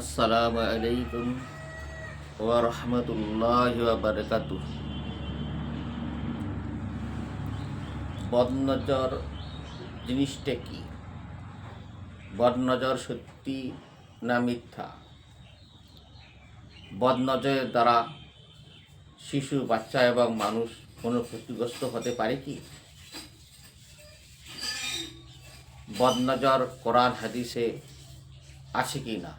আসসালামু আলাইকুম ওয়া রাহমাতুল্লাহি ওয়া বারাকাতুহ। বদনজর জিনিসটা কি? বদনজর সত্যি না মিথ্যা? বদনজরের দ্বারা শিশু, বাচ্চা এবং মানুষ কোনো ক্ষতিগ্রস্ত হতে পারে কি? বদনজর কোরআন হাদিসে আছে কি না?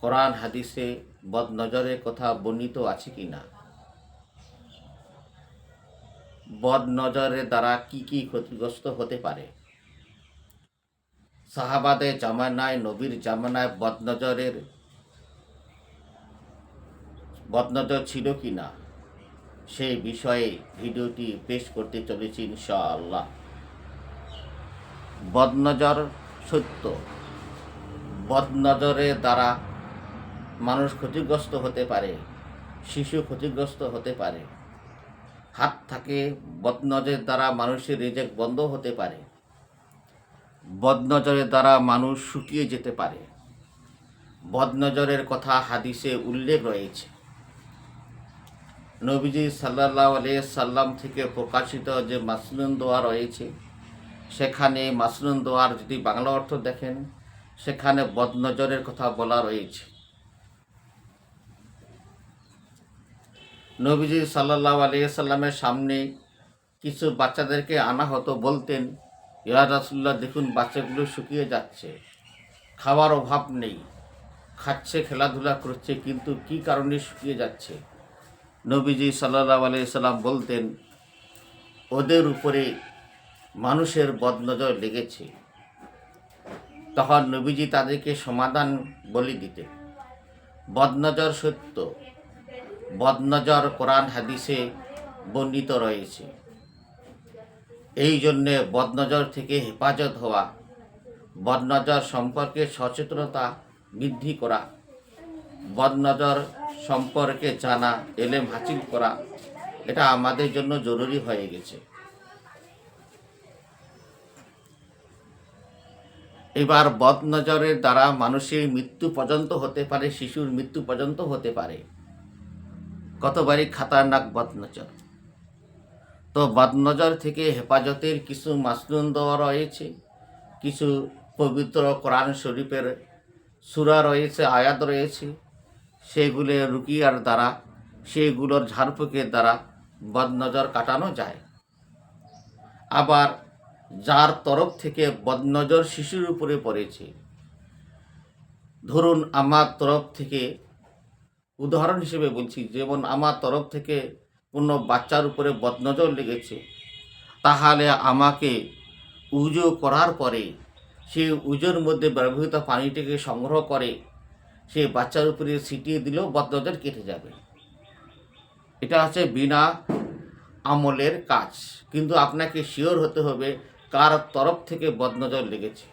কোরআন, হাদিসে বদনজরের কথা বর্ণিত আছে কি না? বদনজরের দ্বারা কি কি ক্ষতিগ্রস্ত হতে পারে? সাহাবাদের জামানায়, নবীর জামানায় বদনজরের, বদনজর ছিল কি না? সেই বিষয়ে ভিডিওটি পেশ করতে চলেছি ইনশাআল্লাহ। বদনজর সত্য। বদনজরের দ্বারা ক্ষতিগ্রস্ত হতে পারে, শিশু ক্ষতিগ্রস্ত হতে পারে। হাত থাকে বদনজরের দ্বারা মানুষের রেজেক বন্ধ হতে পারে। বদনজরের দ্বারা মানুষ শুকিয়ে যেতে পারে। বদনজরের কথা হাদিসে উল্লেখ রয়েছে। নবীজি সাল্লাহ সাল্লাম থেকে প্রকাশিত যে মাসনুন দোয়া রয়েছে, সেখানে মাসনুন দোয়ার যদি বাংলা অর্থ দেখেন, সেখানে বদনজরের কথা বলা রয়েছে। নবীজি সাল্লাহ আলিয়াল্লামের সামনে কিছু বাচ্চাদেরকে আনা হতো, বলতেন, ইয়া রাসুল্লাহ দেখুন, বাচ্চাগুলো শুকিয়ে যাচ্ছে, খাওয়ার অভাব নেই, খাচ্ছে, খেলাধুলা করছে, কিন্তু কি কারণে শুকিয়ে যাচ্ছে? নবীজি সাল্লাহ আলিয়াল্লাম বলতেন, ওদের উপরে মানুষের বদনজর লেগেছে। তখন নবীজি তাদেরকে সমাধান বলে দিতেন। বদনজর সত্য বদনজর কোরআন হাদিসে বর্ণিত রয়েছে। এই জন্যে বদনজর থেকে হেফাজত হওয়া, বদনজর সম্পর্কে সচেতনতা বৃদ্ধি করা, বদনজর সম্পর্কে জানা, এলেম হাসিল করা, এটা আমাদের জন্য জরুরি হয়ে গেছে। এবার বদনজরের দ্বারা মানুষের মৃত্যু পর্যন্ত হতে পারে, শিশুর মৃত্যু পর্যন্ত হতে পারে। কতবারই খাতারনাক বদনজর। তো বদনজর থেকে হেফাজতের কিছু মাসনুন দেওয়া রয়েছে, কিছু পবিত্র কোরআন শরীফের সুরা রয়েছে, আয়াত রয়েছে, সেগুলো রুকিয়ার দ্বারা, সেগুলোর ঝাড়ফুঁকের দ্বারা বদনজর কাটানো যায়। আবার যার তরফ থেকে বদনজর শিশুর উপরে পড়েছে, ধরুন আমার তরফ থেকে উদাহরণ হিসেবে বলছি, যেমন আমার তরফ থেকে কোনো বাচ্চার উপরে বদনজর লেগেছে, তাহলে আমাকে উজো করার পরে, সে উজোর মধ্যে ব্যবহৃত পানিটিকে সংগ্রহ করে সেই বাচ্চার উপরে ছিটিয়ে দিলেও বদনজর কেটে যাবে। এটা হচ্ছে বিনা আমলের কাজ, কিন্তু আপনাকে শিওর হতে হবে কার তরফ থেকে বদনজর লেগেছে।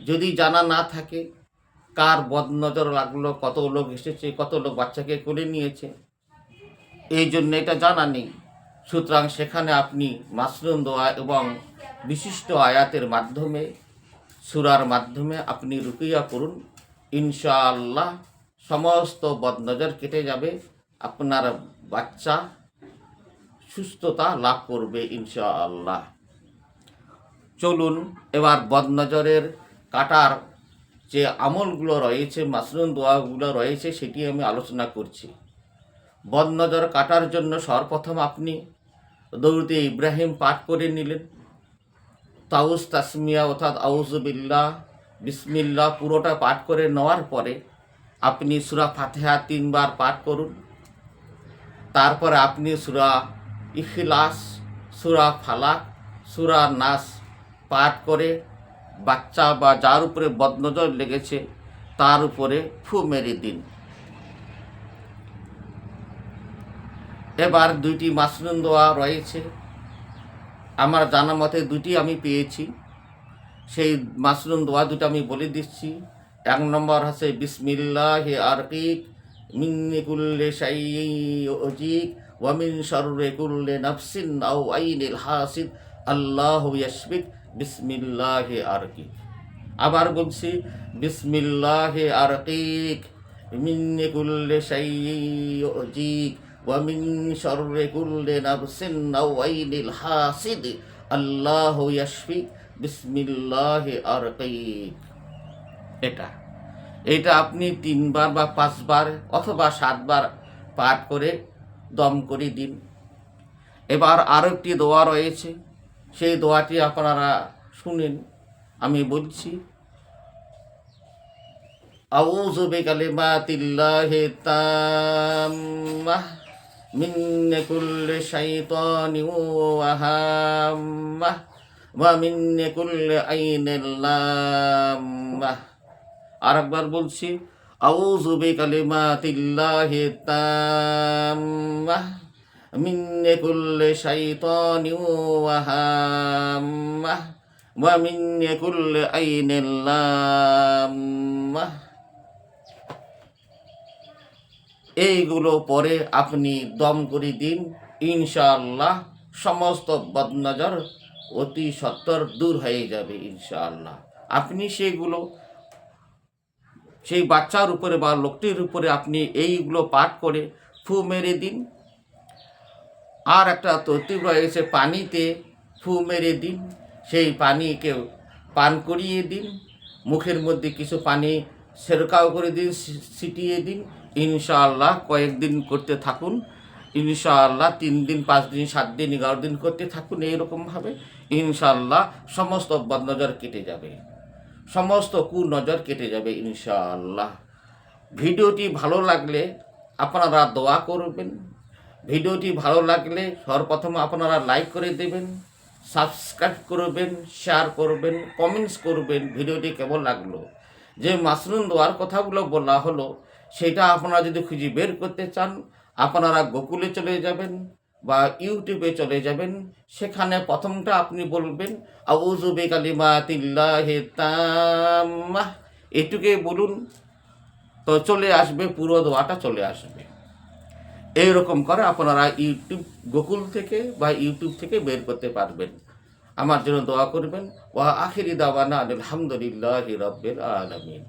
যদি জানা না থাকে কার বদনজর লাগল, কত লোক এসেছে, কত লোক বাচ্চাকে কোলে নিয়েছে? এই জন্য এটা জানা নেই। সুতরাং সেখানে আপনি মাসরুম দোয়া এবং বিশিষ্ট আয়াতের মাধ্যমে, সুরার মাধ্যমে আপনি রুকিয়া করুন ইনশাআল্লাহ সমস্ত বদনজর কেটে যাবে। আপনার বাচ্চা সুস্থতা লাভ করবে ইনশাআল্লাহ। চলুন এবার বদনজরের কাটার যে আমলগুলো রয়েছে মাসরুম দোয়াগুলো রয়েছে, সেটি আমি আলোচনা করছি। বদনজর কাটার জন্য সর্বপ্রথম আপনি দৌড়তে ইব্রাহিম পাঠ করে নিলেন। তাউস তাসমিয়া অর্থাৎ আউজবিল্লাহ বিসমিল্লা পুরোটা পাঠ করে নেওয়ার পরে আপনি সুরা ফাতেহা তিনবার পাঠ করুন। তারপরে আপনি সুরা ইখলাস, সুরা ফালাক, সুরা নাস পাঠ করে বাচ্চা বা যার উপরে বদনজর লেগেছে, তার উপরে ফু মেরে দিন। এবার দুইটি মাসনুন দোয়া রয়েছে। আমার জানা মতে দুটি আমি পেয়েছি। সেই মাসনুন দোয়া দুটো আমি বলে দিচ্ছি। এক নম্বর হচ্ছে, বিসমিল্লাহ আরকিক মিন্নিকুল্লে অজিক ওয়ামিন শররে কুল্লে নফসিন আও আইনিল হাসিদ। আল্লাহ ইয়াসবিক বিসমিল্লাহ আবার বলছি, বিসমিল্লাহ আরকিক মিন কুল্লি শাইয়িক ওয়া মিন আল্লাহু এটা এটা আপনি তিনবার বা পাঁচবার অথবা সাতবার পাঠ করে দম করে দিন। এবার আরও একটি দোয়া রয়েছে। সেই দোয়াটি আপনারা শুনেন, আমি বলছি বিকালিমাতিল্লাহি তাম্মাহ মিন কুল্লি শাইতানিন ওয়া হাম্মাহ ওয়া মিন কুল্লি আইনিল লাম্মাহ। আরেকবার বলছি, আউযু বিকালিমাতিল্লাহি তাম্মাহ মিন কুল্লি শাইতানিন ওয়া হাম্মাহ ওয়া মিন কুল্লি আইনিল এইগুলো পরে আপনি দম করে দিন, ইনশাআল্লাহ সমস্ত বদনজর অতি সত্তর দূর হয়ে যাবে, ইনশাআল্লাহ। আপনি সেগুলো, সেই বাচ্চার উপরে বা লোকটির উপরে আপনি এইগুলো পাঠ করে ফু মেরে দিন আর একটা তরতিব রয়েছে পানিতে ফু মেরে দিন। সেই পানিকে পান করিয়ে দিন। মুখের মধ্যে কিছু পানি সেরকাও করে দিন ছিটিয়ে দিন। ইনশাআল্লাহ কয়েকদিন করতে থাকুন। ইনশাআল্লাহ তিন দিন, পাঁচ দিন, সাত দিন, এগারো দিন করতে থাকুন এইরকমভাবে। ইনশাআল্লাহ সমস্ত বদনজর কেটে যাবে। সমস্ত কুনজর কেটে যাবে ইনশাআল্লাহ। ভিডিওটি ভালো লাগলে আপনারা দোয়া করবেন। ভিডিওটি ভালো লাগলে সর্বপ্রথম আপনারা লাইক করে দেবেন, সাবস্ক্রাইব করবেন শেয়ার করবেন কমেন্টস করবেন, ভিডিওটি কেমন লাগল? যে মাশরুম দোয়ার কথাগুলো বলা হলো, সেটা আপনারা যদি খুঁজে বের করতে চান, আপনারা গোকুলে চলে যাবেন বা ইউটিউবে চলে যাবেন, সেখানে প্রথমটা আপনি বলবেন বিকালিমাতিল্লাহি তাম্মাহ। এটুকে বলুন, তো চলে আসবে, পুরো দোয়াটা চলে আসবে। এইরকম করে আপনারা ইউটিউব গোকুল থেকে বা ইউটিউব থেকে বের করতে পারবেন। আমার জন্য দোয়া করবেন। ওয়া আখিরি দাওয়ানা আলহামদুলিল্লাহ রব্বের আলামিন।